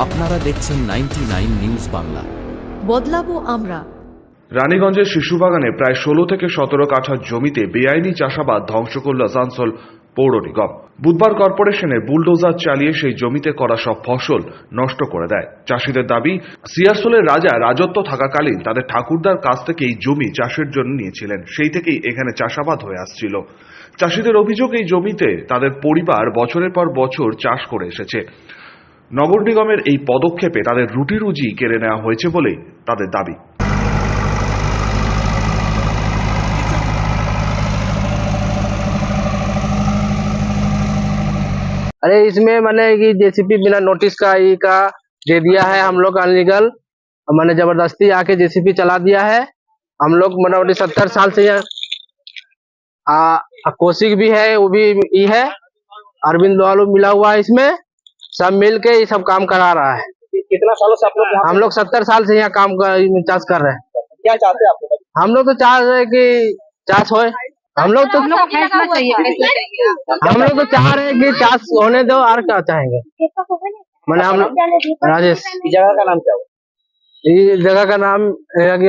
আপনারা দেখছেন ninety nine news Bangla. বদলাবো আমরা। রানীগঞ্জের শিশুবাগানে প্রায় ষোলো থেকে সতেরো কাঠা জমিতে বেআইনি চাষাবাদ ধ্বংস করল আসানসোল পৌর নিগম। বুধবার কর্পোরেশনে বুলডোজার চালিয়ে সেই জমিতে করা সব ফসল নষ্ট করে দেয়। চাষিদের দাবি সিয়ারসোলের রাজা রাজত্ব থাকাকালীন তাদের ঠাকুরদার কাছ থেকে এই জমি চাষের জন্য নিয়েছিলেন। সেই থেকেই এখানে চাষাবাদ হয়ে আসছিল। চাষিদের অভিযোগ এই জমিতে তাদের পরিবার বছরের পর বছর চাষ করে এসেছে। নগর নিগমের এই পদক্ষেপে তাদের রুটি রুজি কেড়ে নেওয়া হয়েছে বলে তাদের দাবি अरे इसमें मैंने कि जेसीपी बिना नोटिस का ई का दे दिया है हम लोग अनलीगल मैंने जबरदस्ती आके जेसीपी चला दिया है हम लोग मोटामोटी सत्तर साल से यहाँ आ, आ, कौशिक भी है वो भी ई है अरविंद वालू मिला हुआ है इसमें सब मिल के ये सब काम करा रहा है। कितना सालों से आप लोग हम लोग सत्तर साल से यहाँ काम कर चाष कर रहे हैं। क्या चाहते हैं आप लोग? हम लोग तो चाह रहे हैं कि चाष होए। हम लोग तो हम लोग तो चाह रहे हैं कि चाष होने दो और क्या चाहेंगे। मैंने हम लोग राजेश। जगह का नाम क्या ये जगह का नाम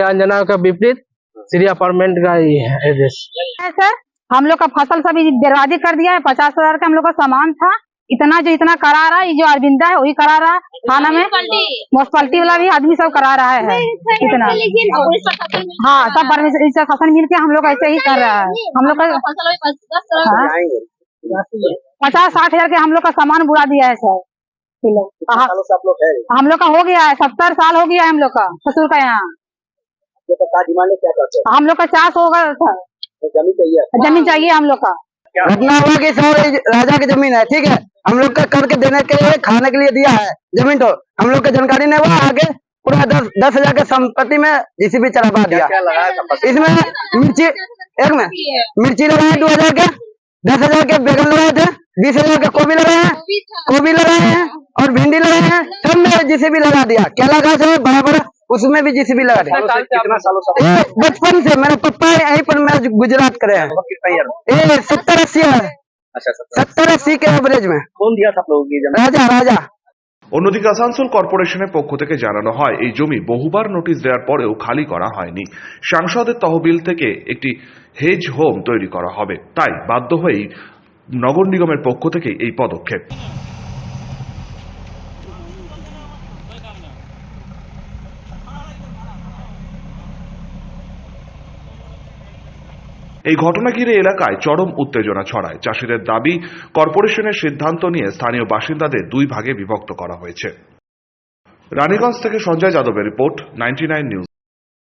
अंजना का विपरीत श्री अपार्टमेंट का ही है एड्रेस। है सर हम लोग का फ़सल सभी बर्बादी कर दिया है। पचास हज़ार का हम लोग का सामान था। इतना जो इतना करा रहा है जो अरविंदा है वही करा रहा है थाना में? म्यूनसिपलिटी वाला भी आदमी सब करा रहा है। इतना। हाँ। सब परमिशन इससे फ़सल मिल के हम लोग ऐसे ही कर रहा है। हम लोग का हाँ, पचास साठ हज़ार के हम लोग का सामान बुरा दिया है सर। हाँ, से है हम लोग का हो गया है सत्तर साल हो गया है हम लोग का ससुर का यहाँ। है हम लोग का होगा सर ज़मीन चाहिए ज़मीन चाहिए हम लोग का। घटना हुआ कि सारे राजा की ज़मीन है ठीक है? हम लोग का करके देने के लिए खाने के लिए दिया है ज़मीन तो। हम लोग को जानकारी नहीं हुआ आगे पूरा दस दस हज़ार के संपत्ति में जीसीबी चढ़ा दिया। क्या इसमें मिर्ची एक में मिर्ची लगाए दो हज़ार के दस हज़ार के बैगन लगाए थे बीस हज़ार के गोभी लगाए हैं गोभी लगाए हैं और भिंडी लगाए हैं सब में जीसीबी लगा दिया। केला घास है बड़ा बड़ा उसमें भी जीसीबी लगा दिया सालों से- कितना सालों से ये बचपन से मेरे पापा यहीं पर मैं गुजरात करे हैं आप कितना ईयर ये सत्तर अस्सी है अच्छा सत्तर सत्तर अस्सी के एवरेज में कौन दिया था आप लोगों की जमीन राजा राजा অন্যদিকে আসানসোল কর্পোরেশনের পক্ষ থেকে জানানো হয় এই জমি বহুবার নোটিশ দেওয়ার পরেও খালি করা হয়নি সাংসদের তহবিল থেকে একটি হেজ হোম তৈরি করা হবে তাই বাধ্য হয়েই নগর নিগমের পক্ষ থেকে এই পদক্ষেপ এই ঘটনা ঘিরে এলাকায় চরম উত্তেজনা ছড়ায়। চাষিদের দাবি, কর্পোরেশনের সিদ্ধান্ত নিয়ে স্থানীয় বাসিন্দাদের দুই ভাগে বিভক্ত করা হয়েছে। রানীগঞ্জ থেকে সঞ্জয় যাদবের রিপোর্ট, নাইনটি নিউজ।